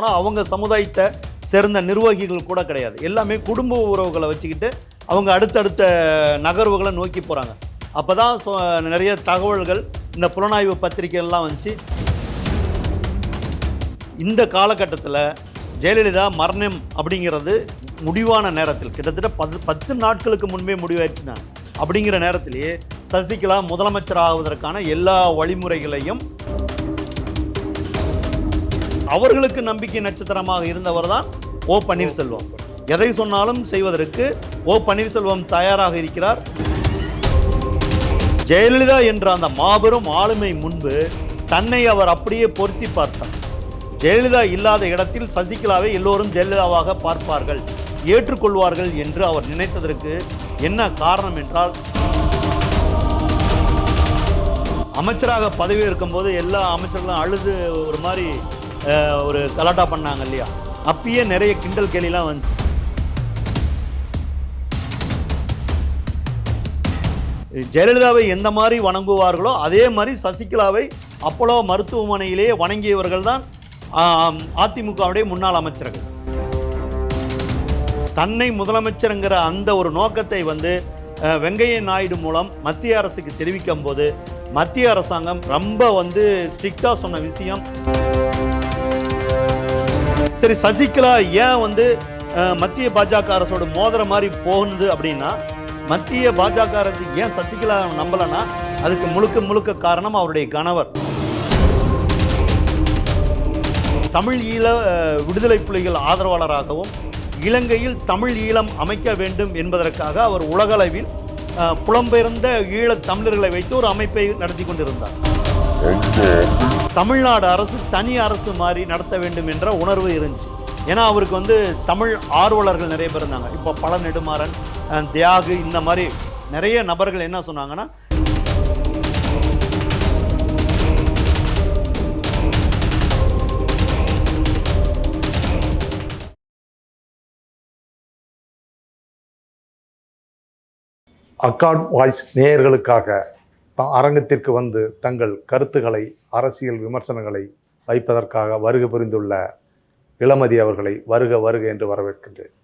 ஆனால் அவங்க சமுதாயத்தை சேர்ந்த நிர்வாகிகள் கூட கிடையாது. எல்லாமே குடும்ப உறவுகளை வச்சுக்கிட்டு அவங்க அடுத்தடுத்த நகர்வுகளை நோக்கி போகிறாங்க அப்போ தான் நிறைய தகவல்கள் இந்த புலனாய்வு பத்திரிகைகள்லாம் வந்துச்சு. இந்த காலகட்டத்தில் ஜெயலலிதா மரணம் அப்படிங்கிறது முடிவான நேரத்தில் கிட்டத்தட்ட பத்து பத்து நாட்களுக்கு முன்பே முடிவாயிடுச்சுனா அப்படிங்கிற நேரத்திலேயே சசிகலா முதலமைச்சர் ஆகுவதற்கான எல்லா வழிமுறைகளையும் அவர்களுக்கு நம்பிக்கை நட்சத்திரமாக இருந்தவர் தான் ஓ பன்னீர்செல்வம். எதை சொன்னாலும் செய்வதற்கு ஓ பன்னீர்செல்வம் தயாராக இருக்கிறார். ஜெயலலிதா என்ற அந்த மாபெரும் ஆளுமை முன்பு தன்னை அவர் அப்படியே பொருத்தி பார்த்தார். ஜெயலலிதா இல்லாத இடத்தில் சசிகலாவை எல்லோரும் ஜெயலலிதாவாக பார்ப்பார்கள் ஏற்றுக்கொள்வார்கள் என்று அவர் நினைத்ததற்கு என்ன காரணம் என்றால் அமைச்சராக பதவி இருக்கும்போது எல்லா அமைச்சர்களும் அழுது ஒரு மாதிரி ஒரு கலாட்டா பண்ணாங்க இல்லையா? அப்பயே நிறைய கிண்டல் கேலிலாம் வந்து ஜெயலலிதாவை எந்த மாதிரி வணங்குவார்களோ அதே மாதிரி சசிகலாவை அப்போலோ மருத்துவமனையிலேயே வணங்கியவர்கள் தான் அதிமுகவுடைய முன்னாள் அமைச்சர்கள். தன்னை முதலமைச்சருங்கிற அந்த ஒரு நோக்கத்தை வந்து அஹ், வெங்கைய நாயுடு மூலம் மத்திய அரசுக்கு தெரிவிக்கும் போது மத்திய அரசாங்கம் ரொம்ப வந்து ஸ்ட்ரிக்டாக சொன்ன விஷயம் சரி சசிகலா ஏன் வந்து மத்திய பாஜக அரசோட மோதிர மாதிரி போகுது அப்படின்னா மத்திய பாஜக அரசு ஏன் சசிகலா நம்பலன்னா அதுக்கு முழுக்க முழுக்க காரணம் அவருடைய கணவர். தமிழ் ஈழ விடுதலை புலிகள் ஆதரவாளராகவும் இலங்கையில் தமிழ் ஈழம் அமைக்க வேண்டும் என்பதற்காக அவர் உலகளவில் புலம்பெயர்ந்த ஈழத் தமிழர்களை வைத்து ஒரு அமைப்பை நடத்தி கொண்டிருந்தார். தமிழ்நாடு அரசு தனி அரசு மாதிரி நடத்த வேண்டும் என்ற உணர்வு இருந்துச்சு. ஏன்னா அவருக்கு வந்து தமிழ் ஆர்வலர்கள் நிறைய பேர் இருந்தாங்க. இப்போ பல நெடுமாறன் தியாகு இந்த மாதிரி நிறைய நபர்கள் என்ன சொன்னாங்கன்னா அக்காட் வாய்ஸ் நேயர்களுக்காக அரங்கத்திற்கு வந்து தங்கள் கருத்துக்களை அரசியல் விமர்சனங்களை வைப்பதற்காக வருகை புரிந்துள்ள இளமதி அவர்களை வருக வருக என்று வரவேற்கின்றேன்.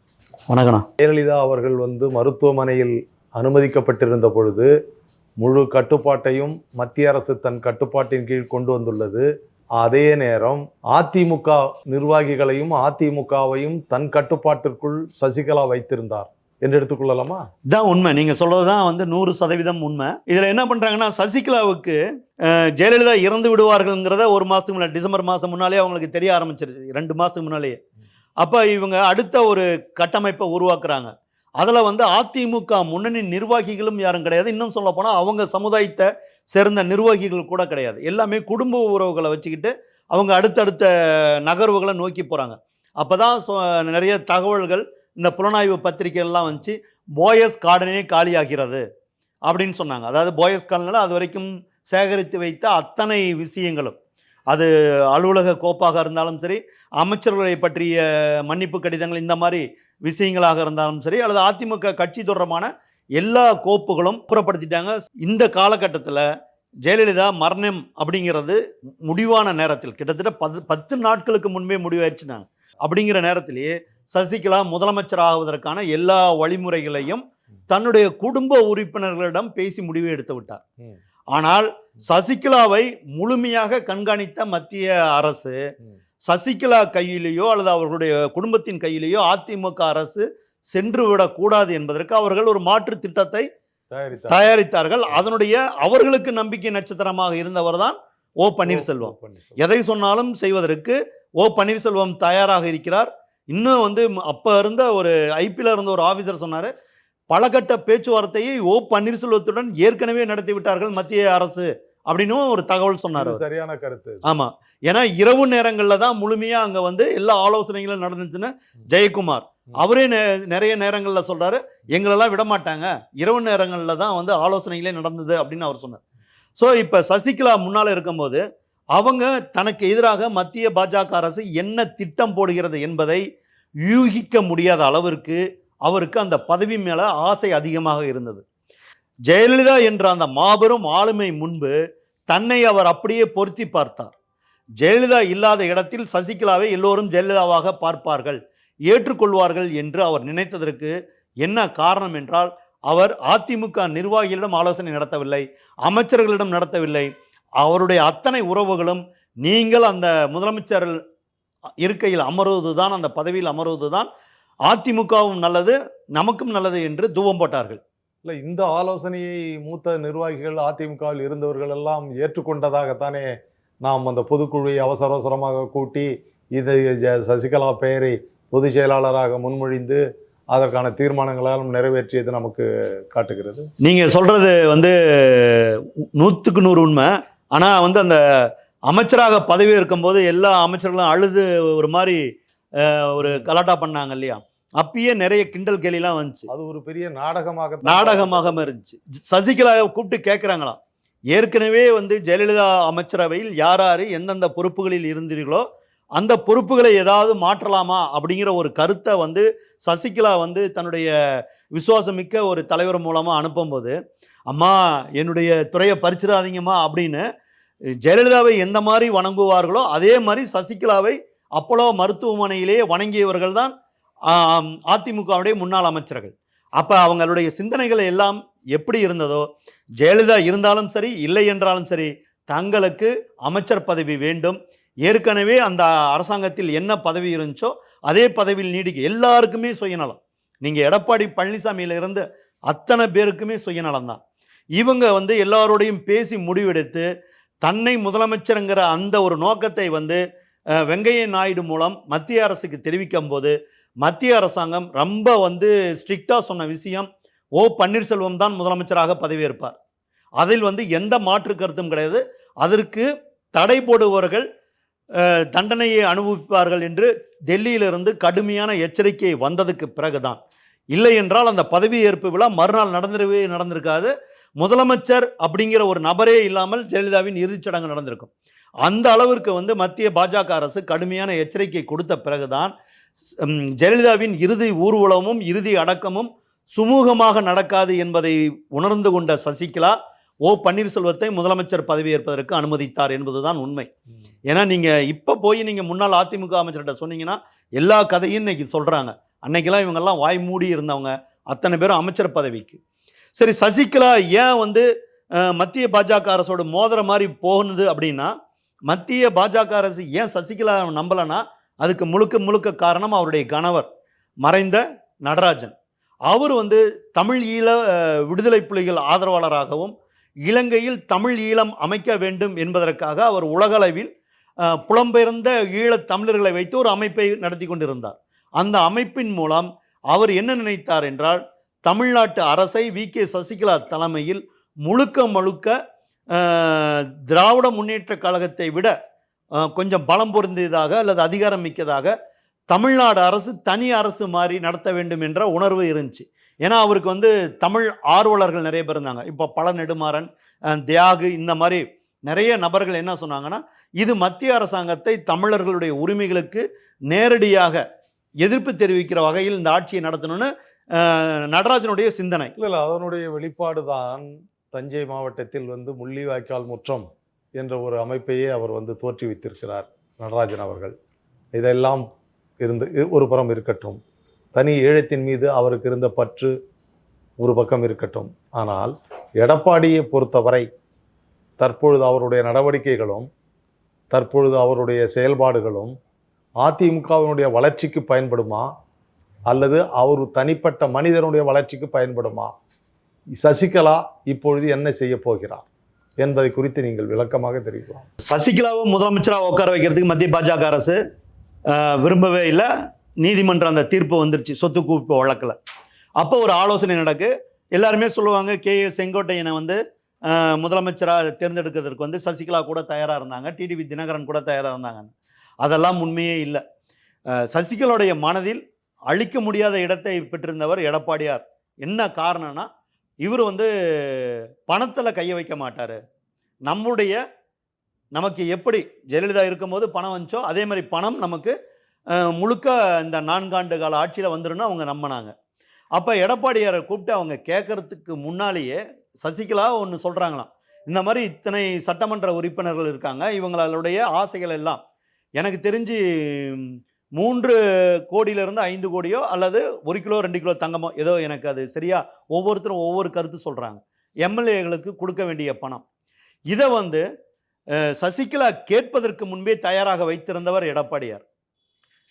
வணக்கண்ணா. ஜெயலலிதா அவர்கள் வந்து மருத்துவமனையில் அனுமதிக்கப்பட்டிருந்த பொழுது முழு கட்டுப்பாட்டையும் மத்திய அரசு தன் கட்டுப்பாட்டின் கீழ் கொண்டு வந்துள்ளது. அதே நேரம் அதிமுக நிர்வாகிகளையும் அதிமுகவையும் தன் கட்டுப்பாட்டிற்குள் சசிகலா வைத்திருந்தார். என்று எடுத்துக்கொள்ளலாமா? இதான் உண்மை. நீங்க சொல்றது தான் வந்து நூறு சதவீதம் உண்மை. இதில் என்ன பண்றாங்கன்னா சசிகலாவுக்கு ஜெயலலிதா இறந்து விடுவார்கள்ங்கிறத ஒரு மாதத்துக்கு முன்னாடி டிசம்பர் மாதம் முன்னாலே அவங்களுக்கு தெரிய ஆரம்பிச்சிருச்சு. ரெண்டு மாதத்துக்கு முன்னாலேயே. அப்போ இவங்க அடுத்த ஒரு கட்டமைப்பை உருவாக்குறாங்க. அதில் வந்து அதிமுக முன்னணி நிர்வாகிகளும் யாரும் கிடையாது. இன்னும் சொல்ல போனால் அவங்க சமுதாயத்தை சேர்ந்த நிர்வாகிகள் கூட கிடையாது. எல்லாமே குடும்ப உறவுகளை வச்சுக்கிட்டு அவங்க அடுத்தடுத்த நகர்வுகளை நோக்கி போகிறாங்க அப்போ தான் நிறைய தகவல்கள் இந்த புலனாய்வு பத்திரிகைகள்லாம் வந்துச்சு போயஸ் கார்டனே காலியாகிறது அப்படின்னு சொன்னாங்க. அதாவது போயஸ் கார்டனில் அது வரைக்கும் சேகரித்து வைத்த அத்தனை விஷயங்களும். அது அலுவலக கோப்பாக இருந்தாலும் சரி அமைச்சர்களை பற்றிய மன்னிப்பு கடிதங்கள் இந்த மாதிரி விஷயங்களாக இருந்தாலும் சரி அல்லது அதிமுக கட்சி தொடர்பான எல்லா கோப்புகளும் புறப்படுத்திட்டாங்க. இந்த காலகட்டத்தில் ஜெயலலிதா மரணம் அப்படிங்கிறது முடிவான நேரத்தில் கிட்டத்தட்ட பத்து பத்து நாட்களுக்கு முன்பே முடிவாயிடுச்சுனாங்க அப்படிங்கிற நேரத்திலேயே சசிகலா முதலமைச்சர் ஆகுவதற்கான எல்லா வழிமுறைகளையும் தன்னுடைய குடும்ப உறுப்பினர்களிடம் பேசி முடிவு எடுத்து விட்டார். ஆனால் சசிகலாவை முழுமையாக கண்காணித்த மத்திய அரசு. சசிகலா கையிலேயோ அல்லது அவர்களுடைய குடும்பத்தின் கையிலேயோ அதிமுக அரசு சென்று விடக்கூடாது என்பதற்கு அவர்கள் ஒரு மாற்று திட்டத்தை தயாரித்தார் தயாரித்தார்கள். அதனுடைய அவர்களுக்கு நம்பிக்கை நட்சத்திரமாக இருந்தவர் தான் ஓ, பன்னீர்செல்வம். எதை சொன்னாலும் செய்வதற்கு ஓ பன்னீர்செல்வம் தயாராக இருக்கிறார். இன்னும் வந்து அப்போ இருந்த ஒரு ஐபியில் இருந்த ஒரு ஆஃபீஸர் சொன்னார் பலகட்ட பேச்சுவார்த்தையை ஓ பன்னீர்செல்வத்துடன் ஏற்கனவே நடத்தி விட்டார்கள் மத்திய அரசு அப்படின்னும் ஒரு தகவல் சொன்னார். சரியான கருத்து ஆமா. ஏன்னா இரவு நேரங்களில் தான் முழுமையா அங்க வந்து எல்லா ஆலோசனைகளும் நடந்துச்சுன்னு ஜெயக்குமார். அவரே நிறைய நேரங்களில் சொல்றாரு எங்களெல்லாம் விட மாட்டாங்க. இரவு நேரங்களில் தான் வந்து ஆலோசனைகளே நடந்தது அப்படின்னு அவர் சொன்னார். ஸோ இப்போ சசிகலா முன்னால் இருக்கும்போது அவங்க தனக்கு எதிராக மத்திய பாஜக அரசு என்ன திட்டம் போடுகிறது என்பதை யூகிக்க முடியாத அளவிற்கு அவருக்கு அந்த பதவி மேலே ஆசை அதிகமாக இருந்தது. ஜெயலலிதா என்ற அந்த மாபெரும் ஆளுமை முன்பு தன்னை அவர் அப்படியே பொருத்தி பார்த்தார். ஜெயலலிதா இல்லாத இடத்தில் சசிகலாவை எல்லோரும் ஜெயலலிதாவாக பார்ப்பார்கள் ஏற்றுக்கொள்வார்கள் என்று அவர் நினைத்ததற்கு என்ன காரணம் என்றால் அவர் அதிமுக நிர்வாகிகளிடம் ஆலோசனை நடத்தவில்லை அமைச்சர்களிடம் நடத்தவில்லை அவருடைய அத்தனை உறவுகளும் நீங்கள் அந்த முதலமைச்சர் இருக்கையில் அமருவது தான் அந்த பதவியில் அமருவது தான் அதிமுகவும் நல்லது நமக்கும் நல்லது என்று தூவம் போட்டார்கள். இல்லை இந்த ஆலோசனையை மூத்த நிர்வாகிகள் அதிமுகவில் இருந்தவர்கள் எல்லாம் ஏற்றுக்கொண்டதாகத்தானே நாம் அந்த பொதுக்குழுவை அவசர அவசரமாக கூட்டி இது சசிகலா பெயரை பொதுச் செயலாளராக முன்மொழிந்து அதற்கான தீர்மானங்களாலும் நிறைவேற்றியது நமக்கு காட்டுகிறது. நீங்கள் சொல்கிறது வந்து நூற்றுக்கு நூறு உண்மை. ஆனால் வந்து அந்த அமைச்சராக பதவி இருக்கும்போது எல்லா அமைச்சர்களும் அழுது ஒரு மாதிரி ஒரு கலாட்டா பண்ணாங்க இல்லையா? அப்பயே நிறைய கிண்டல் கேலிலாம் வந்துச்சு. அது ஒரு பெரிய நாடகமாக நாடகமாக இருந்துச்சு. சசிகலாவை கூப்பிட்டு கேட்குறாங்களாம் ஏற்கனவே வந்து ஜெயலலிதா அமைச்சரவையில் யார் யார் எந்தெந்த பொறுப்புகளில் இருந்தீர்களோ அந்த பொறுப்புகளை ஏதாவது மாற்றலாமா அப்படிங்கிற ஒரு கருத்தை வந்து சசிகலா வந்து தன்னுடைய விசுவாசமிக்க ஒரு தலைவர் மூலமாக அனுப்பும்போது அம்மா என்னுடைய துறையை பறிச்சிடாதீங்கம்மா அப்படின்னு ஜெயலலிதாவை எந்த மாதிரி வணங்குவார்களோ அதே மாதிரி சசிகலாவை அப்போலோ மருத்துவமனையிலேயே வணங்கியவர்கள் தான் அதிமுகவுடைய முன்னாள் அமைச்சர்கள். அப்போ அவங்களுடைய சிந்தனைகள் எல்லாம் எப்படி இருந்ததோ ஜெயலலிதா இருந்தாலும் சரி இல்லை என்றாலும் சரி தங்களுக்கு அமைச்சர் பதவி வேண்டும். ஏற்கனவே அந்த அரசாங்கத்தில் என்ன பதவி இருந்துச்சோ அதே பதவியில் நீடிக்க எல்லாருக்குமே சுயநலம். நீங்கள் எடப்பாடி பழனிசாமியில் இருந்து அத்தனை பேருக்குமே சுயநலம் தான். இவங்க வந்து எல்லாரோடையும் பேசி முடிவெடுத்து தன்னை முதலமைச்சருங்கிற அந்த ஒரு நோக்கத்தை வந்து அஹ், வெங்கைய நாயுடு மூலம் மத்திய அரசுக்கு தெரிவிக்கும் போது மத்திய அரசாங்கம் ரொம்ப வந்து ஸ்ட்ரிக்டாக சொன்ன விஷயம் ஓ பன்னீர்செல்வம் தான் முதலமைச்சராக பதவியேற்பார். அதில் வந்து எந்த மாற்று கருத்தும் கிடையாது. அதற்கு தடை போடுபவர்கள் தண்டனையை அனுபவிப்பார்கள் என்று டெல்லியிலிருந்து கடுமையான எச்சரிக்கை வந்ததுக்கு பிறகுதான். இல்லை என்றால் அந்த பதவியேற்பு விழா மறுநாள் நடந்திருவே நடந்திருக்காது. முதலமைச்சர் அப்படிங்கிற ஒரு நபரே இல்லாமல் ஜெயலலிதாவின் இறுதிச் சடங்கு நடந்திருக்கும். அந்த அளவிற்கு வந்து மத்திய பாஜக அரசு கடுமையான எச்சரிக்கை கொடுத்த பிறகுதான் ஜெயலலிதாவின் இறுதி ஊர்வலமும் இறுதி அடக்கமும் சுமூகமாக நடக்காது என்பதை உணர்ந்து கொண்ட சசிகலா ஓ பன்னீர்செல்வத்தை முதலமைச்சர் பதவியேற்பதற்கு அனுமதித்தார் என்பதுதான் உண்மை. ஏன்னா நீங்கள் இப்போ போய் நீங்கள் முன்னாள் அதிமுக அமைச்சர்கிட்ட சொன்னீங்கன்னா எல்லா கதையும் இன்னைக்கு சொல்கிறாங்க அன்னைக்கெல்லாம் இவங்கெல்லாம் வாய் மூடி இருந்தவங்க. அத்தனை பேரும் அமைச்சர் பதவிக்கு. சரி சசிகலா ஏன் வந்து மத்திய பாஜக அரசோட மோதிர மாதிரி போகுது அப்படின்னா மத்திய பாஜக அரசு ஏன் சசிகலா நம்பலைன்னா அதுக்கு முழுக்க முழுக்க காரணம் அவருடைய கணவர் மறைந்த நடராஜன். அவர் வந்து தமிழ் ஈழ விடுதலை புலிகள் ஆதரவாளராகவும் இலங்கையில் தமிழ் ஈழம் அமைக்க வேண்டும் என்பதற்காக அவர் உலகளவில் புலம்பெயர்ந்த ஈழத் தமிழர்களை வைத்து ஒரு அமைப்பை நடத்தி கொண்டிருந்தார். அந்த அமைப்பின் மூலம் அவர் என்ன நினைத்தார் என்றால் தமிழ்நாட்டு அரசை வி. கே. சசிகலா தலைமையில் முழுக்க முழுக்க திராவிட முன்னேற்ற கழகத்தை விட கொஞ்சம் பலம் பொருந்தியதாக அல்லது அதிகாரம் மிக்கதாக தமிழ்நாடு அரசு தனி அரசு மாதிரி நடத்த வேண்டும் என்ற உணர்வு இருந்துச்சு. ஏன்னா அவருக்கு வந்து தமிழ் ஆர்வலர்கள் நிறைய பேர் இருந்தாங்க. இப்போ பல நெடுமாறன் தியாகு இந்த மாதிரி நிறைய நபர்கள் என்ன சொன்னாங்கன்னா இது மத்திய அரசாங்கத்தை தமிழர்களுடைய உரிமைகளுக்கு நேரடியாக எதிர்ப்பு தெரிவிக்கிற வகையில் இந்த ஆட்சியை நடத்தணும்னு நடராஜனுடைய சிந்தனை. இல்லை இல்லை அதனுடைய வெளிப்பாடு தான் தஞ்சை மாவட்டத்தில் வந்து முள்ளிவாய்க்கால் முற்றம் என்ற ஒரு அமைப்பையே அவர் வந்து தோற்றுவித்திருக்கிறார் நடராஜன் அவர்கள். இதெல்லாம் இருந்து ஒரு புறம் இருக்கட்டும். தனி ஈழத்தின் மீது அவருக்கு இருந்த பற்று ஒரு பக்கம் இருக்கட்டும். ஆனால் எடப்பாடியை பொறுத்தவரை தற்பொழுது அவருடைய நடவடிக்கைகளும் தற்பொழுது அவருடைய செயல்பாடுகளும் அதிமுகவினுடைய வளர்ச்சிக்கு பயன்படுமா? அல்லது அவர் தனிப்பட்ட மனிதனுடைய வளர்ச்சிக்கு பயன்படுமா? சசிகலா இப்பொழுது என்ன செய்ய போகிறார் என்பதை குறித்து நீங்கள் விளக்கமாக தெரிவிக்கலாம். சசிகலாவை முதலமைச்சராக உட்கார வைக்கிறதுக்கு மத்திய பாஜக அரசு விரும்பவே இல்லை. நீதிமன்றம் அந்த தீர்ப்பு வந்துருச்சு சொத்து குவிப்பு வழக்கில். அப்போ ஒரு ஆலோசனை நடக்கு. எல்லாருமே சொல்லுவாங்க கே ஏ செங்கோட்டையனை வந்து முதலமைச்சராக தேர்ந்தெடுக்கிறதுக்கு வந்து சசிகலா கூட தயாராக இருந்தாங்க டிடிவி தினகரன் கூட தயாராக இருந்தாங்க அதெல்லாம் உண்மையே இல்லை. அஹ், சசிகலாவுடைய மனதில் அழிக்க முடியாத இடத்தை பெற்றிருந்தவர் எடப்பாடியார். என்ன காரணம்னா இவர் வந்து பணத்தில் கையை வைக்க மாட்டார். நம்முடைய நமக்கு எப்படி ஜெயலலிதா இருக்கும்போது பணம் வந்துச்சோ அதே மாதிரி பணம் நமக்கு முழுக்க இந்த நான்காண்டு கால ஆட்சியில் வந்துருன்னு அவங்க நம்பினாங்க. அப்போ எடப்பாடியாரை கூப்பிட்டு அவங்க கேட்கறதுக்கு முன்னாலேயே சசிகலா ஒன்று சொல்கிறாங்களாம் இந்த மாதிரி இத்தனை சட்டமன்ற உறுப்பினர்கள் இருக்காங்க இவங்களுடைய ஆசைகள் எல்லாம். எனக்கு தெரிஞ்சு மூன்று கோடியிலிருந்து ஐந்து கோடியோ அல்லது ஒரு கிலோ ரெண்டு கிலோ தங்கமோ ஏதோ எனக்கு அது சரியா ஒவ்வொருத்தரும் ஒவ்வொரு கருத்து சொல்கிறாங்க எம்எல்ஏகளுக்கு கொடுக்க வேண்டிய பணம். இதை வந்து சசிகலா கேட்பதற்கு முன்பே தயாராக வைத்திருந்தவர் எடப்பாடியார்.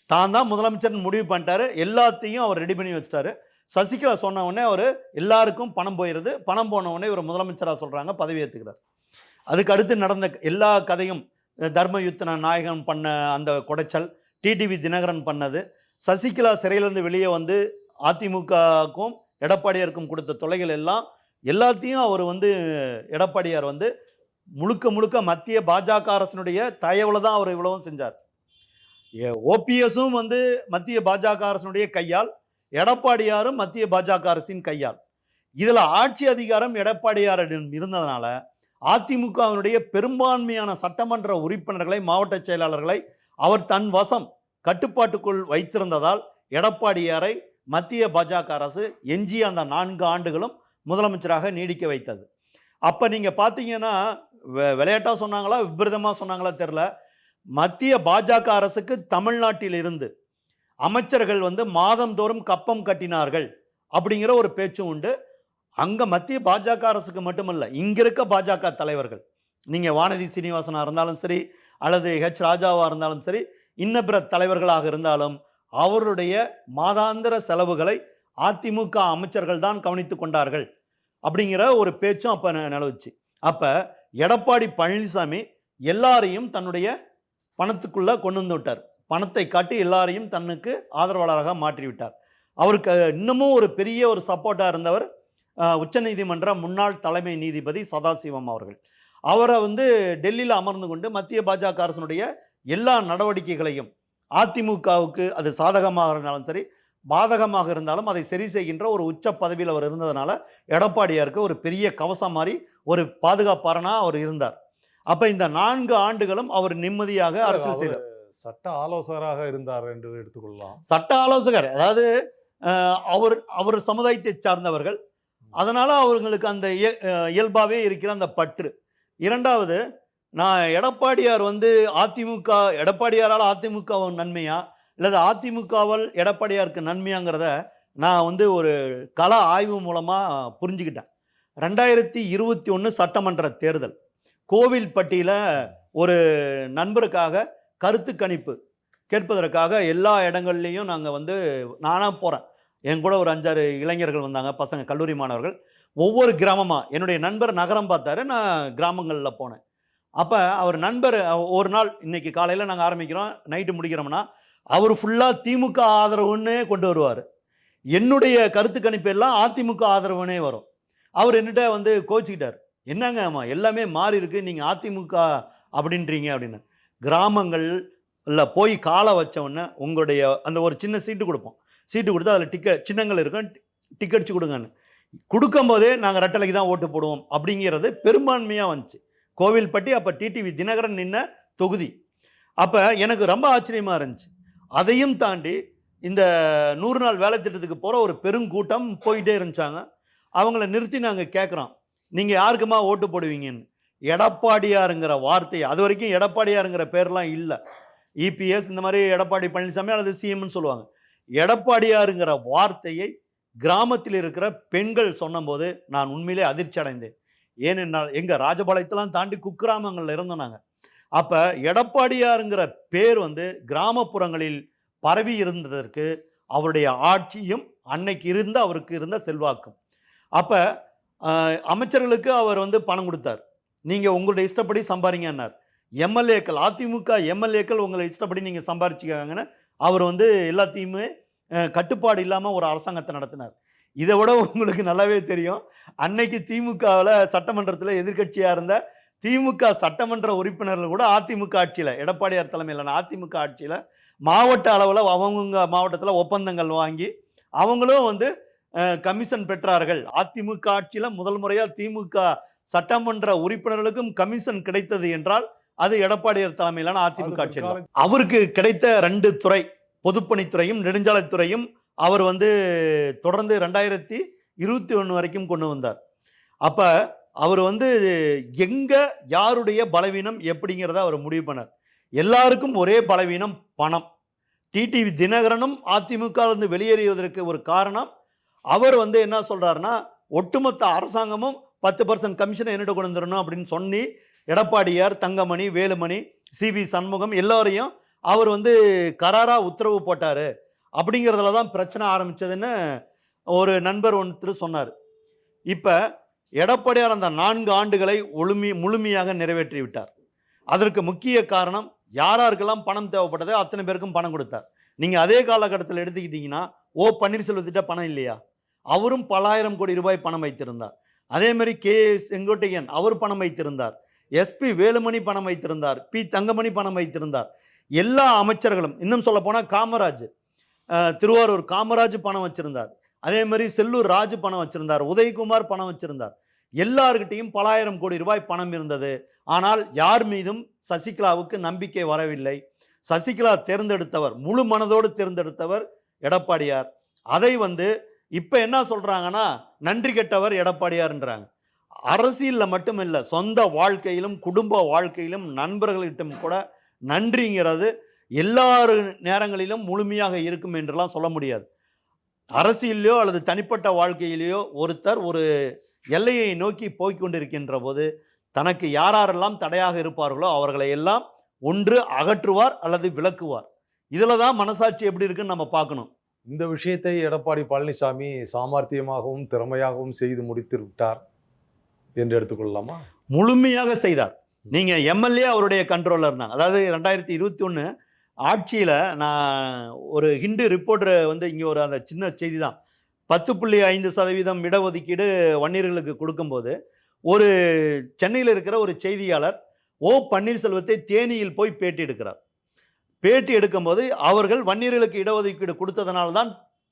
தான் தான் முதலமைச்சர்னு முடிவு பண்ணிட்டாரு. எல்லாத்தையும் அவர் ரெடி பண்ணி வச்சிட்டாரு. சசிகலா சொன்ன உடனே அவர் எல்லாருக்கும் பணம் போயிடுது பணம் போன உடனே இவர் முதலமைச்சராக சொல்கிறாங்க பதவி ஏற்றுக்கிறார் அதுக்கு அடுத்து நடந்த எல்லா கதையும் தர்மயுத்தன நாயகன் பண்ண அந்த குடைச்சல் டிடிவி தினகரன் பண்ணது. சசிகலா சிறையிலேருந்து வெளியே வந்து அதிமுகவுக்கும் எடப்பாடியாருக்கும் கொடுத்த தொலைகள் எல்லாம் எல்லாத்தையும் அவர் வந்து எடப்பாடியார் வந்து முழுக்க முழுக்க மத்திய பாஜக அரசினுடைய தயவில் தான் அவர் இவ்வளவும் செஞ்சார். ஓபிஎஸும் வந்து மத்திய பாஜக அரசினுடைய கையால் எடப்பாடியாரும் மத்திய பாஜக அரசின் கையால். இதில் ஆட்சி அதிகாரம் எடப்பாடியாரிடம் இருந்ததுனால அதிமுகவினுடைய பெரும்பான்மையான சட்டமன்ற உறுப்பினர்களை மாவட்ட செயலாளர்களை அவர் தன் வசம் கட்டுப்பாட்டுக்குள் வைத்திருந்ததால் எடப்பாடியாரை மத்திய பாஜக அரசு எஞ்சிய அந்த நான்கு ஆண்டுகளும் முதலமைச்சராக நீடிக்க வைத்தது. அப்போ நீங்கள் பார்த்தீங்கன்னா விளையாட்டாக சொன்னாங்களா விபரீதமாக சொன்னாங்களா தெரில. மத்திய பாஜக அரசுக்கு தமிழ்நாட்டில் இருந்து அமைச்சர்கள் வந்து மாதந்தோறும் கப்பம் கட்டினார்கள் அப்படிங்கிற ஒரு பேச்சும் உண்டு. அங்கே மத்திய பாஜக அரசுக்கு மட்டுமல்ல இங்கே இருக்க பாஜக தலைவர்கள் நீங்கள் வானதி சீனிவாசனாக இருந்தாலும் சரி அல்லது ஹெச் ராஜாவாக இருந்தாலும் சரி இன்ன பிற தலைவர்களாக இருந்தாலும் அவருடைய மாதாந்திர செலவுகளை அதிமுக அமைச்சர்கள் தான் கவனித்து கொண்டார்கள். அப்படிங்கிற ஒரு பேச்சும் அப்போ நிலவுச்சு. அப்போ எடப்பாடி பழனிசாமி எல்லாரையும் தன்னுடைய பணத்துக்குள்ளே கொண்டு வந்து விட்டார். பணத்தை காட்டி எல்லாரையும் தன்னுக்கு ஆதரவாளராக மாற்றி விட்டார். அவருக்கு இன்னமும் ஒரு பெரிய ஒரு சப்போர்ட்டாக இருந்தவர் உச்சநீதிமன்ற முன்னாள் தலைமை நீதிபதி சதாசிவம் அவர்கள். அவரை வந்து டெல்லியில் அமர்ந்து கொண்டு மத்திய பாஜக அரசினுடைய எல்லா நடவடிக்கைகளையும் அதிமுகவுக்கு அது சாதகமாக இருந்தாலும் சரி பாதகமாக இருந்தாலும் அதை சரி செய்கின்ற ஒரு உச்ச பதவியில் அவர் இருந்ததுனால எடப்பாடியாருக்கு ஒரு பெரிய கவசம் மாதிரி ஒரு பாதுகாப்பாரனா அவர் இருந்தார். அப்ப இந்த நான்கு ஆண்டுகளும் அவர் நிம்மதியாக அரசியல் செய்தார். சட்ட ஆலோசகராக இருந்தார் என்று எடுத்துக்கொள்ளலாம். சட்ட ஆலோசகர் அதாவது அவர் அவர் சமுதாயத்தை சார்ந்தவர்கள். அதனால அவங்களுக்கு அந்த இய- அஹ், இயல்பாவே இருக்கிற அந்த பற்று. இரண்டாவது நான் எடப்பாடியார் வந்து அதிமுக எடப்பாடியாரால் அதிமுக நன்மையா? இல்லது அதிமுகவால் எடப்பாடியாருக்கு நன்மையாங்கிறத நான் வந்து ஒரு கல ஆய்வு மூலமாக புரிஞ்சுக்கிட்டேன். ரெண்டாயிரத்தி இருபத்தி ஒன்று சட்டமன்ற தேர்தல். கோவில்பட்டியில் ஒரு நண்பருக்காக கருத்து கணிப்பு கேட்பதற்காக எல்லா இடங்கள்லையும் நாங்கள் வந்து நானாக போகிறேன் என் கூட ஒரு அஞ்சாறு இளைஞர்கள் வந்தாங்க பசங்க கல்லூரி மாணவர்கள். ஒவ்வொரு கிராமமாக என்னுடைய நண்பர் நகரம் பார்த்தாரு நான் கிராமங்களில் போனேன். அப்போ அவர் நண்பர் ஒரு நாள் இன்னைக்கு காலையில் நாங்கள் ஆரம்பிக்கிறோம் நைட்டு முடிக்கிறோம்னா அவர் ஃபுல்லாக திமுக ஆதரவுன்னே கொண்டு வருவார். என்னுடைய கருத்து கணிப்பு எல்லாம் அதிமுக ஆதரவுனே வரும். அவர் என்னட்ட வந்து கோச்சிக்கிட்டார் என்னங்க ஆமாம் எல்லாமே மாறி இருக்கு நீங்கள் அதிமுக அப்படின்றீங்க அப்படின்னு. கிராமங்களில் போய் காலை வச்சவொடனே உங்களுடைய அந்த ஒரு சின்ன சீட்டு கொடுப்போம். சீட்டு கொடுத்து அதில் டிக்கெட் சின்னங்கள் இருக்கும் டிக்கெட் கொடுங்கன்னு. கொடுக்கும் போதே நாங்கள் ரெட்டலைக்கு தான் ஓட்டு போடுவோம் அப்படிங்கிறது பெரும்பான்மையாக வந்துச்சு. கோவில்பட்டி அப்போ டிடிவி தினகரன் நின்ன தொகுதி. அப்போ எனக்கு ரொம்ப ஆச்சரியமாக இருந்துச்சு. அதையும் தாண்டி இந்த நூறு நாள் வேலை திட்டத்துக்கு போகிற ஒரு பெருங்கூட்டம் போயிட்டே இருந்துச்சாங்க. அவங்கள நிறுத்தி நாங்கள் கேட்குறோம் நீங்கள் யாருக்குமா ஓட்டு போடுவீங்கன்னு. எடப்பாடியாருங்கிற வார்த்தை அது வரைக்கும் எடப்பாடியாருங்கிற பேர்லாம் இல்லை. இபிஎஸ் இந்த மாதிரி எடப்பாடி பழனிசாமி அல்லது சிஎம்னு சொல்லுவாங்க. எடப்பாடியாருங்கிற வார்த்தையை கிராமத்தில் இருக்கிற பெண்கள் சொன்னபோது நான் உண்மையிலே அதிர்ச்சி அடைந்தேன். ஏனென்றால் எங்கள் ராஜபாளையத்தெல்லாம் தாண்டி குக்கிராமங்களில் இருந்தோம் நாங்கள் அப்போ எடப்பாடியாருங்கிற பேர் வந்து கிராமப்புறங்களில் பரவி இருந்ததற்கு அவருடைய ஆட்சியும் அன்னைக்கு இருந்த அவருக்கு இருந்த செல்வாக்கும். அப்போ அமைச்சர்களுக்கு அவர் வந்து பணம் கொடுத்தார். நீங்கள் உங்களுடைய இஷ்டப்படி சம்பாதிங்கன்னார் எம்எல்ஏக்கள் அதிமுக எம்எல்ஏக்கள் உங்களை இஷ்டப்படி நீங்கள் சம்பாரிச்சுக்காங்கன்னு அவர் வந்து எல்லாத்தையுமே கட்டுப்பாடு இல்லாமல் ஒரு அரசாங்கத்தை நடத்தினார். இதை விட உங்களுக்கு நல்லாவே தெரியும். அன்னைக்கு திமுகவில் சட்டமன்றத்தில் எதிர்க்கட்சியாக இருந்த திமுக சட்டமன்ற உறுப்பினர்கள் கூட அதிமுக ஆட்சியில் எடப்பாடியார் தலைமையிலான அதிமுக ஆட்சியில் மாவட்ட அளவில் அவங்கவுங்க மாவட்டத்தில் ஒப்பந்தங்கள் வாங்கி அவங்களும் வந்து கமிஷன் பெற்றார்கள். அதிமுக ஆட்சியில் முதல் முறையாக திமுக சட்டமன்ற உறுப்பினர்களுக்கும் கமிஷன் கிடைத்தது என்றால் அது எடப்பாடியார் தலைமையிலான அதிமுக பிற்கால- அவருக்கு கிடைத்த ரெண்டு துறை பொதுப்பணித்துறையும் நெடுஞ்சாலைத்துறையும் அவர் வந்து தொடர்ந்து ரெண்டாயிரத்தி இருபத்தி ஒன்று வரைக்கும் கொண்டு வந்தார். அப்போ அவர் வந்து எங்கே யாருடைய பலவீனம் எப்படிங்கிறத அவர் முடிவு பண்ணார். எல்லாருக்கும் ஒரே பலவீனம் பணம். டிடிவி தினகரனும் அதிமுக இருந்து வெளியேறியதற்கு ஒரு காரணம் அவர் வந்து என்ன சொல்கிறாருன்னா ஒட்டுமொத்த அரசாங்கமும் பத்து பர்சன்ட் கமிஷனை என்னிட கொண்டு வந்துடணும் அப்படின்னு சொல்லி எடப்பாடியார் தங்கமணி வேலுமணி சி வி சண்முகம் எல்லோரையும் அவர் வந்து கராரா உத்தரவு போட்டார். அப்படிங்கிறதுல தான் பிரச்சனை ஆரம்பித்ததுன்னு ஒரு நண்பர் ஒருத்தர் சொன்னார். இப்போ எடப்பாடியார் அந்த நான்கு ஆண்டுகளை ஒழுமி முழுமையாக நிறைவேற்றி விட்டார். அதற்கு முக்கிய காரணம் யாராருக்கெல்லாம் பணம் தேவைப்பட்டதோ அத்தனை பேருக்கும் பணம் கொடுத்தார். நீங்கள் அதே காலகட்டத்தில் எடுத்துக்கிட்டிங்கன்னா ஓ பன்னீர்செல்வத்திட்ட பணம் இல்லையா? அவரும் பலாயிரம் கோடி ரூபாய் பணம் வைத்திருந்தார். அதேமாதிரி கே செங்கோட்டையன் அவர் பணம் வைத்திருந்தார். எஸ்பி வேலுமணி பணம் வைத்திருந்தார். பி தங்கமணி பணம் வைத்திருந்தார். எல்லா அமைச்சர்களும் இன்னும் சொல்ல போனால் காமராஜ் திருவாரூர் காமராஜ் பணம் வச்சிருந்தார். அதே மாதிரி செல்லூர் ராஜு பணம் வச்சிருந்தார் உதயகுமார் பணம் வச்சிருந்தார். எல்லார்கிட்டையும் பலாயிரம் கோடி ரூபாய் பணம் இருந்தது. ஆனால் யார் மீதும் சசிகலாவுக்கு நம்பிக்கை வரவில்லை. சசிகலா தேர்ந்தெடுத்தவர் முழு மனதோடு தேர்ந்தெடுத்தவர் எடப்பாடியார். அதை வந்து இப்போ என்ன சொல்கிறாங்கன்னா நன்றி கெட்டவர் எடப்பாடியார்ன்றாங்க. அரசியலில் மட்டும் இல்லை சொந்த வாழ்க்கையிலும் குடும்ப வாழ்க்கையிலும் நண்பர்களிடம் கூட நன்றிங்கிறது எல்லாரு நேரங்களிலும் முழுமையாக இருக்கும் என்றெல்லாம் சொல்ல முடியாது. அரசியலையோ அல்லது தனிப்பட்ட வாழ்க்கையிலேயோ ஒருத்தர் ஒரு எல்லையை நோக்கி போய்க் கொண்டிருக்கின்ற போது தனக்கு யாரெல்லாம் தடையாக இருப்பார்களோ அவர்களை எல்லாம் ஒன்று அகற்றுவார் அல்லது விளக்குவார் இதில் தான் மனசாட்சி எப்படி இருக்குன்னு நம்ம பார்க்கணும். இந்த விஷயத்தை எடப்பாடி பழனிசாமி சாமர்த்தியமாகவும் திறமையாகவும் செய்து முடித்து விட்டார் என்று எடுத்துக்கொள்ளலாமா? முழுமையாக செய்தார். நீங்க எம்எல்ஏ அவருடைய கண்ட்ரோலில் இருந்தாங்க அதாவது ரெண்டாயிரத்தி இருபத்தி ஒன்று ஆட்சியில் நான் ஒரு ஹிண்டு ரிப்போர்ட்டர் வந்து இங்கே ஒரு அந்த சின்ன செய்தி தான் பத்து புள்ளி ஐந்து சதவீதம் இடஒதுக்கீடு வன்னியர்களுக்கு கொடுக்கும்போது ஒரு சென்னையில் இருக்கிற ஒரு செய்தியாளர் ஓ பன்னீர்செல்வத்தை தேனியில் போய் பேட்டி எடுக்கிறார். பேட்டி எடுக்கும்போது அவர்கள் வன்னியர்களுக்கு இடஒதுக்கீடு கொடுத்ததனால தான்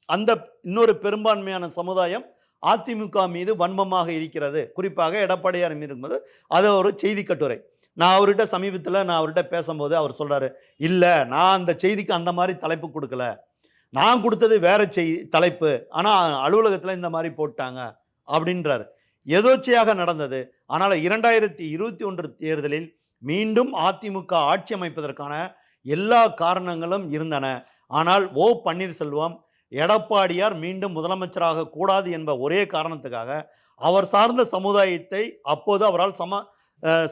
அந்த இன்னொரு பெரும்பான்மையான சமுதாயம் அதிமுக மீது வன்மமாக இருக்கிறது. குறிப்பாக எடப்பாடியார் மீது இருக்கும்போது அது ஒரு செய்தி கட்டுரை. நான் அவர்கிட்ட சமீபத்தில் நான் அவர்கிட்ட பேசும்போது அவர் சொல்கிறாரு இல்லை நான் அந்த செய்திக்கு அந்த மாதிரி தலைப்பு கொடுக்கல. நான் கொடுத்தது வேற செய் தலைப்பு. ஆனால் அலுவலகத்தில் இந்த மாதிரி போட்டாங்க. அப்படின்றார். எதோச்சையாக நடந்தது. ஆனால் இரண்டாயிரத்தி இருபத்தி ஒன்று தேர்தலில் மீண்டும் அதிமுக ஆட்சி அமைப்பதற்கான எல்லா காரணங்களும் இருந்தன. ஆனால் ஓ பன்னீர்செல்வம் எடப்பாடியார் மீண்டும் முதலமைச்சராக கூடாது என்ப ஒரே காரணத்துக்காக அவர் சார்ந்த சமுதாயத்தை அப்போது அவரால் சமா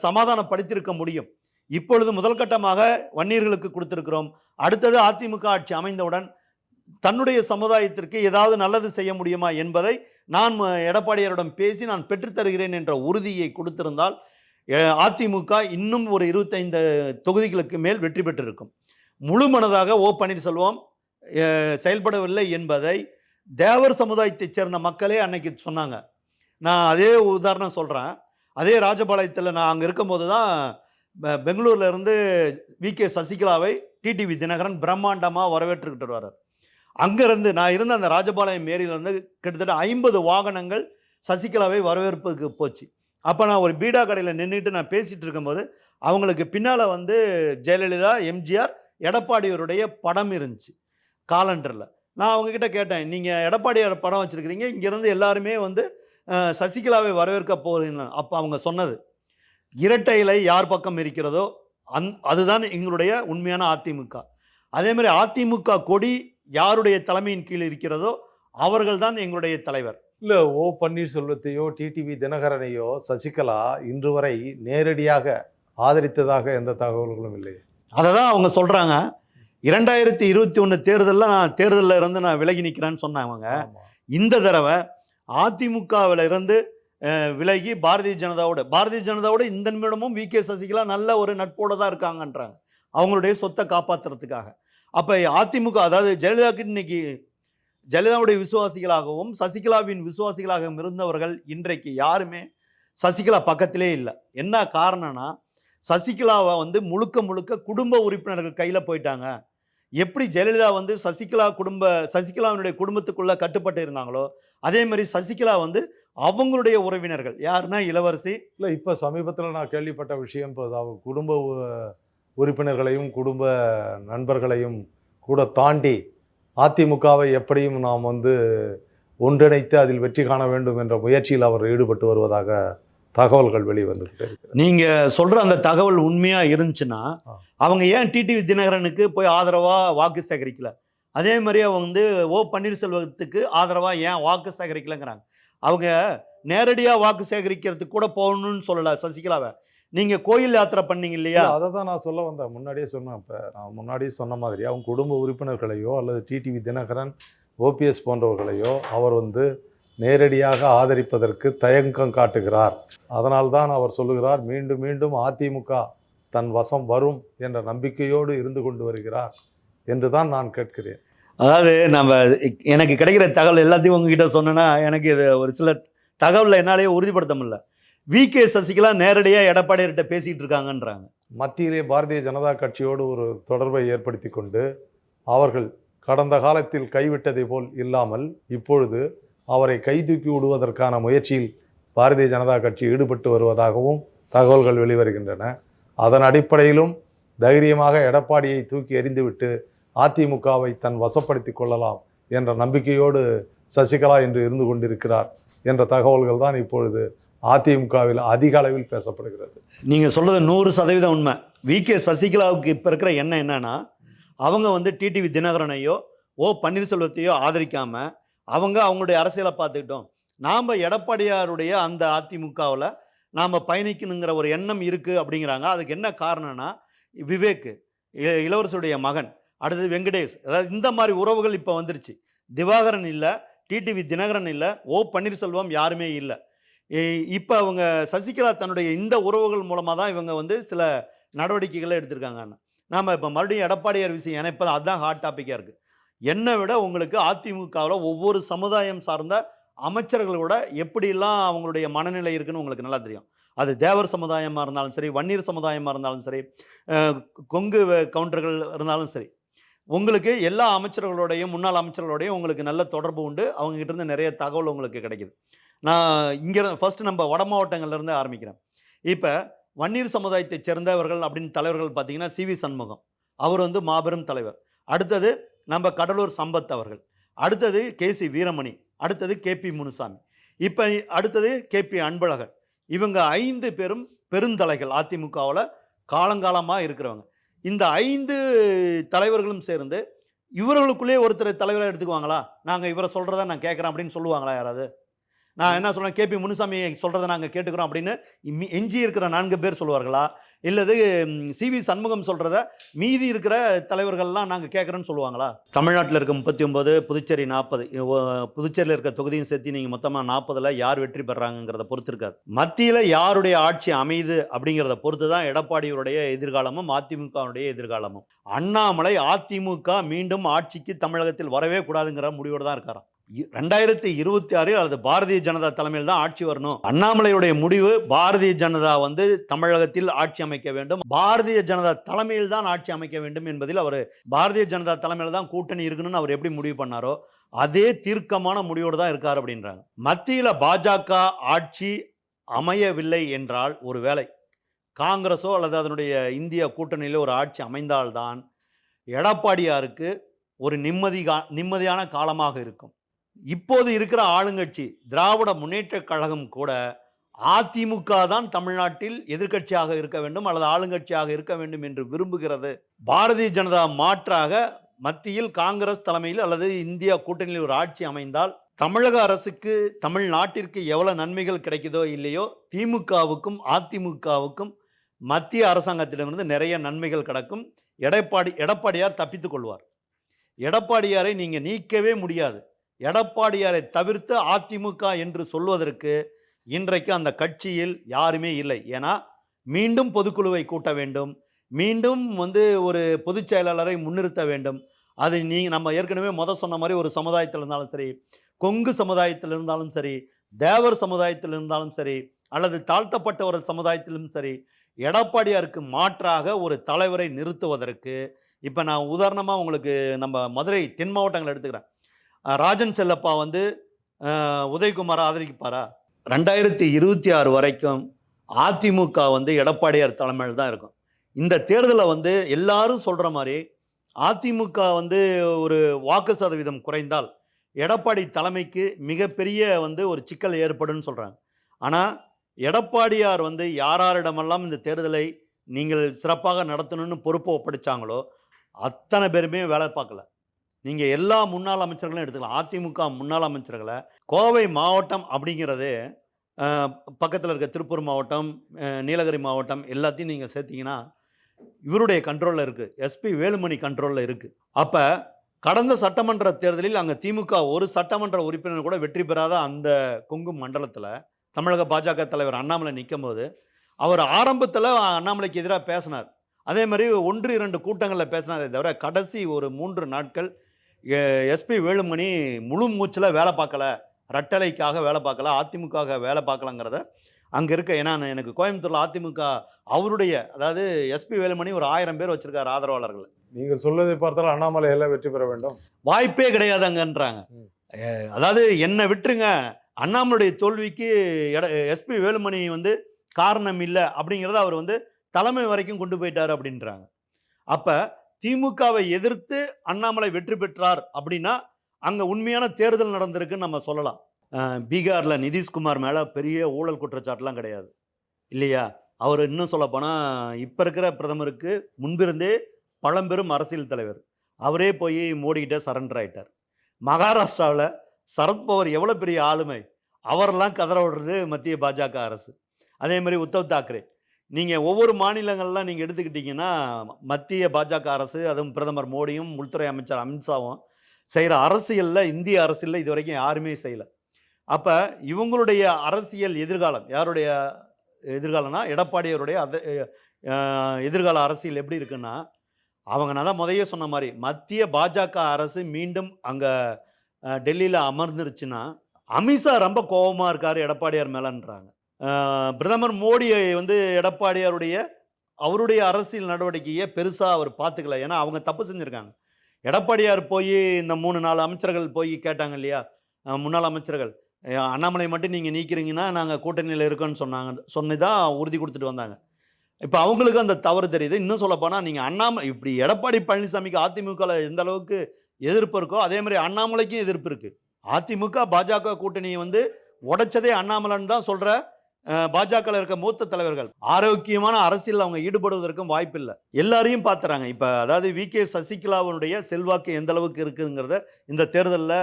சமாதானப்படுத்தியிருக்க முடியும். இப்பொழுது முதல் கட்டமாக வன்னியர்களுக்கு கொடுத்திருக்கிறோம். அடுத்தது அதிமுக ஆட்சி அமைந்தவுடன் தன்னுடைய சமுதாயத்திற்கு ஏதாவது நல்லது செய்ய முடியுமா என்பதை நான் எடப்பாடியாரிடம் பேசி நான் பெற்றுத்தருகிறேன் என்ற உறுதியை கொடுத்திருந்தால் அதிமுக இன்னும் ஒரு இருபத்தைந்து தொகுதிகளுக்கு மேல் வெற்றி பெற்றிருக்கும். முழு மனதாக ஓ பன்னீர்செல்வம் செயல்படவில்லை என்பதை தேவர் சமுதாயத்தைச் சேர்ந்த மக்களே அன்னைக்கு சொன்னாங்க. நான் அதே உதாரணம் சொல்கிறேன் அதே ராஜபாளையத்தில் நான் அங்கே இருக்கும்போது தான் பெ- இருந்து வி. கே. சசிகலாவை டிடிவி தினகரன் பிரம்மாண்டமாக வரவேற்றுக்கிட்டு வர்றார் அங்கேருந்து நான் இருந்த அந்த ராஜபாளையம் ஏரியிலேருந்து கிட்டத்தட்ட ஐம்பது வாகனங்கள் சசிகலாவை வரவேற்புக்கு போச்சு. அப்போ நான் ஒரு பீடா கடையில் நின்றுட்டு நான் பேசிகிட்டு இருக்கும்போது அவங்களுக்கு பின்னால் வந்து ஜெயலலிதா எம்ஜிஆர் எடப்பாடியோருடைய படம் இருந்துச்சு. காலண்டரில். நான் அவங்கக்கிட்ட கேட்டேன் நீங்கள் எடப்பாடியார் படம் வச்சுருக்கிறீங்க இங்கேருந்து எல்லாருமே வந்து சசிகலாவை வரவேற்க போகிறீங்க அப்போ அவங்க சொன்னது இரட்டை இலை யார் பக்கம் இருக்கிறதோ அந் அதுதான் எங்களுடைய உண்மையான அதிமுக. அதே மாதிரி அதிமுக கொடி யாருடைய தலைமையின் கீழ் இருக்கிறதோ அவர்கள்தான் எங்களுடைய தலைவர். இல்ல ஓ பன்னீர்செல்வத்தையோ டிடிவி தினகரனையோ சசிகலா இன்று வரை நேரடியாக ஆதரித்ததாக எந்த தகவல்களும் இல்லை அதை தான் அவங்க சொல்கிறாங்க இரண்டாயிரத்தி இருபத்தி ஒன்று தேர்தலில் நான் தேர்தலில் இருந்து நான் விலகி நிற்கிறேன்னு சொன்னாங்க. இந்த தடவை அதிமுகவில் இருந்து விலகி பாரதிய ஜனதாவோட பாரதிய ஜனதாவோட இந்த நிமிடமும் வி. கே. சசிகலா நல்ல ஒரு நட்போட தான் இருக்காங்கன்றாங்க. அவங்களுடைய சொத்தை காப்பாற்றுறதுக்காக அப்போ அதிமுக அதாவது ஜெயலலிதாக்கு இன்னைக்கு ஜெயலலிதாவுடைய விசுவாசிகளாகவும் சசிகலாவின் விசுவாசிகளாகவும் இருந்தவர்கள் இன்றைக்கு யாருமே சசிகலா பக்கத்திலே இல்லை. என்ன காரணம்னா சசிகலாவை வந்து முழுக்க முழுக்க குடும்ப உறுப்பினர்கள் கையில் போயிட்டாங்க. எப்படி ஜெயலலிதா வந்து சசிகலா குடும்ப சசிகலாவினுடைய குடும்பத்துக்குள்ளே கட்டுப்பட்டு இருந்தாங்களோ அதே மாதிரி சசிகலா வந்து அவங்களுடைய உறவினர்கள். யாருன்னா இளவரசி. இல்லை இப்போ சமீபத்தில் நான் கேள்விப்பட்ட விஷயம் இப்போ குடும்ப உ- உறுப்பினர்களையும் குடும்ப நண்பர்களையும் கூட தாண்டி அதிமுகவை எப்படியும் நாம் வந்து ஒன்றிணைத்து அதில் வெற்றி காண வேண்டும் என்ற முயற்சியில் அவர் ஈடுபட்டு வருவதாக தகவல்கள் வெளிவந்துகிட்டே இருக்கு. நீங்க சொல்ற அந்த தகவல் உண்மையா இருந்துச்சுன்னா. அவங்க ஏன் டிடிவி தினகரனுக்கு போய் ஆதரவா வாக்கு சேகரிக்கல? அதே மாதிரி அவங்க வந்து ஓ பன்னீர்செல்வத்துக்கு ஆதரவா ஏன் வாக்கு சேகரிக்கலங்கிறாங்க. அவங்க நேரடியா வாக்கு சேகரிக்கிறதுக்கு கூட போகணும்னு சொல்லல சசிகலாவை. நீங்க கோயில் யாத்திரை பண்ணீங்க இல்லையா? அதை தான் நான் சொல்ல வந்தேன். முன்னாடியே சொன்னேன் இப்போ நான் முன்னாடியே சொன்ன மாதிரி அவங்க குடும்ப உறுப்பினர்களையோ அல்லது டிடிவி தினகரன் ஓபிஎஸ் போன்றவர்களையோ அவர் வந்து நேரடியாக ஆதரிப்பதற்கு தயக்கம் காட்டுகிறார். அதனால்தான் அவர் சொல்லுகிறார் மீண்டும் மீண்டும் அதிமுக தன் வசம் வரும் என்ற நம்பிக்கையோடு இருந்து கொண்டு வருகிறார் என்று தான் நான் கேட்கிறேன். அதாவது நம்ம எனக்கு கிடைக்கிற தகவல் எல்லாத்தையும் உங்ககிட்ட சொன்னேன்னா எனக்கு இது ஒரு சில தகவலை என்னாலேயே உறுதிப்படுத்த முடியல. வி. கே. சசிகலா நேரடியாக எடப்பாடியார்கிட்ட பேசிட்டு இருக்காங்கன்றாங்க. மத்தியிலே பாரதிய ஜனதா கட்சியோடு ஒரு தொடர்பை ஏற்படுத்தி கொண்டு அவர்கள் கடந்த காலத்தில் கைவிட்டதை போல் இல்லாமல் இப்பொழுது அவரை கைதூக்கி விடுவதற்கான முயற்சியில் பாரதிய ஜனதா கட்சி ஈடுபட்டு வருவதாகவும் தகவல்கள் வெளிவருகின்றன. அதன் அடிப்படையிலும் தைரியமாக எடப்பாடியை தூக்கி எறிந்துவிட்டு அதிமுகவை தன் வசப்படுத்தி கொள்ளலாம் என்ற நம்பிக்கையோடு சசிகலா இன்று இருந்து கொண்டிருக்கிறார் என்ற தகவல்கள் தான் இப்பொழுது அதிமுகவில் அதிக அளவில் பேசப்படுகிறது. நீங்கள் சொல்கிறது நூறு சதவீதம் உண்மை. வி. கே. சசிகலாவுக்கு இப்போ இருக்கிற எண்ணம் என்னன்னா அவங்க வந்து டிடிவி தினகரனையோ ஓ. பன்னீர்செல்வத்தையோ ஆதரிக்காமல் அவங்க அவங்களுடைய அரசியலை பார்த்துக்கிட்டோம். நாம் எடப்பாடியாருடைய அந்த அதிமுகவில் நாம் பயணிக்கணுங்கிற ஒரு எண்ணம் இருக்குது அப்படிங்கிறாங்க. அதுக்கு என்ன காரணம்னா விவேக் இ- இளவரசருடைய மகன் அடுத்தது வெங்கடேஷ். அதாவது இந்த மாதிரி உறவுகள் இப்போ வந்துருச்சு. திவாகரன் இல்லை டிடிவி தினகரன் இல்லை ஓ பன்னீர்செல்வம் யாருமே இல்லை. இப்போ அவங்க சசிகலா தன்னுடைய இந்த உறவுகள் மூலமாக தான் இவங்க வந்து சில நடவடிக்கைகளை எடுத்திருக்காங்க நாம் இப்போ மறுபடியும் எடப்பாடியார் விஷயம் ஏன்னா இப்போ அதுதான் ஹாட் டாப்பிக்காக இருக்குது என்னை விட உங்களுக்கு அதிமுகவில் ஒவ்வொரு சமுதாயம் சார்ந்த அமைச்சர்களோட எப்படிலாம் அவங்களுடைய மனநிலை இருக்குன்னு உங்களுக்கு நல்லா தெரியும். அது தேவர் சமுதாயமாக இருந்தாலும் சரி வன்னியர் சமுதாயமாக இருந்தாலும் சரி கொங்கு கவுண்டர்கள் இருந்தாலும் சரி உங்களுக்கு எல்லா அமைச்சர்களோடையும் முன்னாள் அமைச்சர்களோடையும் உங்களுக்கு நல்ல தொடர்பு உண்டு. அவங்ககிட்ட இருந்து நிறைய தகவல் உங்களுக்கு கிடைக்குது. நான் இங்கே ஃபர்ஸ்ட் நம்ம வட மாவட்டங்கள்லேருந்து ஆரம்பிக்கிறேன். இப்போ வன்னியர் சமுதாயத்தை சேர்ந்தவர்கள் அப்படின்னு தலைவர்கள் பார்த்தீங்கன்னா சி வி சண்முகம். அவர் வந்து மாபெரும் தலைவர். அடுத்தது நம்ம கடலூர் சம்பத் அவர்கள். அடுத்தது கே சி வீரமணி அடுத்தது கே பி முனுசாமி. இப்போ அடுத்தது கே பி அன்பழகன். இவங்க ஐந்து பேரும் பெருந்தலைகள் அதிமுகவில் காலங்காலமாக இருக்கிறவங்க. இந்த ஐந்து தலைவர்களும் சேர்ந்து இவர்களுக்குள்ளேயே ஒருத்தர் தலைவராக எடுத்துக்குவாங்களா? நாங்கள் இவரை சொல்கிறத நான் கேட்குறேன் அப்படின்னு சொல்லுவாங்களா யாராவது? நான் என்ன சொல்கிறேன் கேபி முனுசாமி சொல்கிறத நாங்கள் கேட்டுக்கிறோம் அப்படின்னு எஞ்சி இருக்கிற நான்கு பேர் சொல்லுவார்களா? இல்லது சி வி சண்முகம் சொல்கிறத மீதி இருக்கிற தலைவர்கள்லாம் நாங்கள் கேட்குறோன்னு சொல்லுவாங்களா? தமிழ்நாட்டில் இருக்க முப்பத்தி ஒம்பது புதுச்சேரி நாற்பது புதுச்சேரியில் இருக்க தொகுதியும் சேர்த்து நீங்கள் மொத்தமாக நாற்பதில் யார் வெற்றி பெறாங்கிறத பொறுத்து இருக்காது மத்தியில் யாருடைய ஆட்சி அமையுது அப்படிங்கிறத பொறுத்து தான் எடப்பாடியுடைய எதிர்காலமும் அதிமுகவுடைய எதிர்காலமும். அண்ணாமலை அதிமுக மீண்டும் ஆட்சிக்கு தமிழகத்தில் வரவே கூடாதுங்கிற முடிவோடு தான் இருக்காராம். ரெண்டாயிரத்தி இருபத்தி ஆறு அல்லது பாரதிய ஜனதா தலைமையில் தான் ஆட்சி வரணும். அண்ணாமலையுடைய முடிவு பாரதிய ஜனதா வந்து தமிழகத்தில் ஆட்சி அமைக்க வேண்டும். பாரதிய ஜனதா தலைமையில் தான் ஆட்சி அமைக்க வேண்டும் என்பதில் அவர் பாரதிய ஜனதா தலைமையில் தான் கூட்டணி இருக்கணும்னு அவர் எப்படி முடிவு பண்ணாரோ அதே தீர்க்கமான முடிவோடு தான் இருக்கார் அப்படின்றாங்க. மத்தியில் பாஜக ஆட்சி அமையவில்லை என்றால் ஒரு வேலை காங்கிரஸோ அல்லது அதனுடைய இந்திய கூட்டணியிலோ ஒரு ஆட்சி அமைந்தால்தான் எடப்பாடியாருக்கு ஒரு நிம்மதி கா நிம்மதியான காலமாக இருக்கும். இப்போது இருக்கிற ஆளுங்கட்சி திராவிட முன்னேற்றக் கழகம் கூட அதிமுக தான் தமிழ்நாட்டில் எதிர்க்கட்சியாக இருக்க வேண்டும் அல்லது ஆளுங்கட்சியாக இருக்க வேண்டும் என்று விரும்புகிறது. பாரதிய ஜனதா மாற்றாக மத்தியில் காங்கிரஸ் தலைமையில் அல்லது இந்தியா கூட்டணியில் ஒரு ஆட்சி அமைந்தால் தமிழக அரசுக்கு தமிழ்நாட்டிற்கு எவ்வளவு நன்மைகள் கிடைக்குதோ இல்லையோ திமுகவுக்கும் அதிமுகவுக்கும் மத்திய அரசாங்கத்திடமிருந்து நிறைய நன்மைகள் கிடக்கும். எடப்பாடி எடப்பாடியார் தப்பித்து கொள்வார். எடப்பாடியாரை நீங்கள் நீக்கவே முடியாது. எடப்பாடியாரை தவிர்த்து அதிமுக என்று சொல்வதற்கு இன்றைக்கு அந்த கட்சியில் யாருமே இல்லை. ஏன்னா மீண்டும் பொதுக்குழுவை கூட்ட வேண்டும். மீண்டும் வந்து ஒரு பொதுச் செயலாளரை முன்னிறுத்த வேண்டும். அது நீ நம்ம ஏற்கனவே முத சொன்ன மாதிரி ஒரு சமுதாயத்தில் இருந்தாலும் சரி கொங்கு சமுதாயத்தில் இருந்தாலும் சரி தேவர் சமுதாயத்தில் இருந்தாலும் சரி அல்லது தாழ்த்தப்பட்ட ஒரு சமுதாயத்திலும் சரி எடப்பாடியாருக்கு மாற்றாக ஒரு தலைவரை நிறுத்துவதற்கு இப்போ நான் உதாரணமாக உங்களுக்கு நம்ம மதுரை தென் மாவட்டங்கள் எடுத்துக்கிறேன். ராஜன் செல்லப்பா வந்து உதயகுமாரை ஆதரிப்பாரா? ரெண்டாயிரத்தி இருபத்தி ஆறு வரைக்கும் அதிமுக வந்து எடப்பாடியார் தலைமையில் தான் இருக்கும். இந்த தேர்தலில் வந்து எல்லாரும் சொல்கிற மாதிரி அதிமுக வந்து ஒரு வாக்கு சதவீதம் குறைந்தால் எடப்பாடி தலைமைக்கு மிகப்பெரிய வந்து ஒரு சிக்கல் ஏற்படும்னு சொல்கிறாங்க ஆனால் எடப்பாடியார் வந்து யாராரிடமெல்லாம் இந்த தேர்தலை நீங்கள் சிறப்பாக நடத்தணும்னு பொறுப்பை ஒப்படைச்சாங்களோ அத்தனை பேருமே வேலை பார்க்கல. நீங்கள் எல்லா முன்னாள் அமைச்சர்களையும் எடுத்துக்கலாம். அதிமுக முன்னாள் அமைச்சர்களை. கோவை மாவட்டம் அப்படிங்கிறது பக்கத்தில் இருக்க திருப்பூர் மாவட்டம் நீலகிரி மாவட்டம் எல்லாத்தையும் நீங்கள் சேர்த்தீங்கன்னா இவருடைய கண்ட்ரோலில் இருக்குது எஸ்பி வேலுமணி கண்ட்ரோலில் இருக்குது அப்போ கடந்த சட்டமன்ற தேர்தலில் அங்கே திமுக ஒரு சட்டமன்ற உறுப்பினர் கூட வெற்றி பெறாத அந்த கொங்கு மண்டலத்தில் தமிழக பாஜக தலைவர் அண்ணாமலை நிற்கும் போது அவர் ஆரம்பத்தில் அண்ணாமலைக்கு எதிராக பேசினார். அதே மாதிரி ஒன்று இரண்டு கூட்டங்களில் பேசினாரே தவிர கடைசி ஒரு மூன்று நாட்கள் எஸ்பி வேலுமணி முழு மூச்சில் வேலை பார்க்கல. ரட்டளைக்காக வேலை பார்க்கல அதிமுக வேலை பார்க்கலங்கிறத அங்கே இருக்க ஏன்னா எனக்கு கோயம்புத்தூரில் அதிமுக அவருடைய அதாவது எஸ்பி வேலுமணி ஒரு ஆயிரம் பேர் வச்சிருக்காரு ஆதரவாளர்கள். நீங்கள் சொல்வதை பார்த்தால் அண்ணாமலை எல்லாம் வெற்றி பெற வேண்டும். வாய்ப்பே கிடையாதுங்கன்றாங்க. ம். அஹ் அதாவது என்னை விட்டுருங்க. அண்ணாமலுடைய தோல்விக்கு எஸ்பி வேலுமணி வந்து காரணம் இல்லை அப்படிங்கிறத அவர் வந்து தலைமை வரைக்கும் கொண்டு போயிட்டார் அப்படின்றாங்க. அப்ப திமுகவை எதிர்த்து அண்ணாமலை வெற்றி பெற்றார் அப்படின்னா அங்கே உண்மையான தேர்தல் நடந்திருக்குன்னு நம்ம சொல்லலாம். பீகாரில் நிதிஷ்குமார் மேலே பெரிய ஊழல் குற்றச்சாட்டுலாம் கிடையாது. இல்லையா? அவர் இன்னும் சொல்லப்போனால் இப்போ இருக்கிற பிரதமருக்கு முன்பிருந்தே பழம்பெரும் அரசியல் தலைவர். அவரே போய் மோடிக்கிட்ட சரண்டர் ஆகிட்டார் மகாராஷ்டிராவில் சரத்பவர் எவ்வளோ பெரிய ஆளுமை. அவரெல்லாம் கதற விடுறது மத்திய பாஜக அரசு. அதே மாதிரி உத்தவ் தாக்கரே. நீங்கள் ஒவ்வொரு மாநிலங்கள்லாம் நீங்கள் எடுத்துக்கிட்டிங்கன்னா மத்திய பாஜக அரசு அதுவும் பிரதமர் மோடியும் உள்துறை அமைச்சர் அமித்ஷாவும் செய்கிற அரசியலில் இந்திய அரசியலில் இது வரைக்கும் யாருமே செய்யலை. அப்போ இவங்களுடைய அரசியல் எதிர்காலம் யாருடைய எதிர்காலம்னா எடப்பாடியருடைய அத எதிர்கால அரசியல் எப்படி இருக்குன்னா அவங்க நான் தான் முதைய சொன்ன மாதிரி மத்திய பாஜக அரசு மீண்டும் அங்கே டெல்லியில் அமர்ந்துருச்சுன்னா அமித்ஷா ரொம்ப கோபமாக இருக்கார் எடப்பாடியார் மேலன்றாங்க. பிரதமர் மோடியை வந்து எடப்பாடியாருடைய அவருடைய அரசியல் நடவடிக்கையை பெருசாக அவர் பார்த்துக்கல. ஏன்னா அவங்க தப்பு செஞ்சுருக்காங்க. எடப்பாடியார் போய் இந்த மூணு நாலு அமைச்சர்கள் போய் கேட்டாங்க இல்லையா? முன்னாள் அமைச்சர்கள். அண்ணாமலை மட்டும் நீங்கள் நீக்கிறீங்கன்னா நாங்கள் கூட்டணியில் இருக்கோன்னு சொன்னாங்க. சொன்னி தான் உறுதி கொடுத்துட்டு வந்தாங்க. இப்போ அவங்களுக்கு அந்த தவறு தெரியுது. இன்னும் சொல்லப்போனால் நீங்கள் அண்ணாமலை இப்படி எடப்பாடி பழனிசாமிக்கு அதிமுகவில் எந்த அளவுக்கு எதிர்ப்பு இருக்கோ அதே மாதிரி அண்ணாமலைக்கும் எதிர்ப்பு இருக்குது அதிமுக பாஜக கூட்டணியை வந்து உடைச்சதே அண்ணாமலைன்னு தான் சொல்கிற பாஜக இருக்க மூத்த தலைவர்கள் ஆரோக்கியமான அரசியல் அவங்க ஈடுபடுவதற்கும் வாய்ப்பு இல்லை எல்லாரையும் பார்த்துறாங்க இப்போ அதாவது வி. கே. சசிகலாவுடைய செல்வாக்கு எந்த அளவுக்கு இருக்குங்கிறத இந்த தேர்தலில்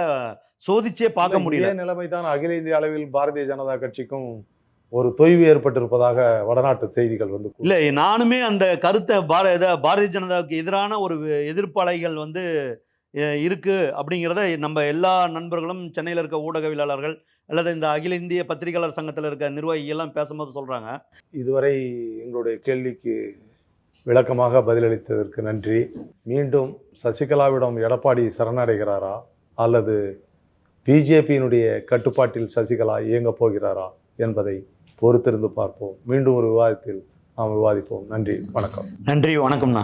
சோதிச்சே பார்க்க முடியல. நிலைமை தான் அகில இந்திய அளவில் பாரதிய ஜனதா கட்சிக்கும் ஒரு தொய்வு ஏற்பட்டிருப்பதாக வடநாட்டு செய்திகள் வந்து. இல்லை நானுமே அந்த கருத்தை பார பாரதிய ஜனதாவுக்கு எதிரான ஒரு எதிர்ப்பலைகள் வந்து இருக்கு அப்படிங்கிறத நம்ம எல்லா நண்பர்களும் சென்னையில் இருக்க ஊடகவியலாளர்கள் அல்லது இந்த அகில இந்திய பத்திரிகையாளர் சங்கத்தில் இருக்க நிர்வாகிகள் எல்லாம் பேசும்போது சொல்றாங்க. இதுவரை எங்களுடைய கேள்விக்கு விளக்கமாக பதிலளித்ததற்கு நன்றி. மீண்டும் சசிகலாவிடம் எடப்பாடி சரணடைகிறாரா? அல்லது பிஜேபியினுடைய கட்டுப்பாட்டில் சசிகலா இயங்கப் போகிறாரா என்பதை பொறுத்திருந்து பார்ப்போம். மீண்டும் ஒரு விவாதத்தில் நாம் விவாதிப்போம். நன்றி. வணக்கம். நன்றி. வணக்கம்ண்ணா.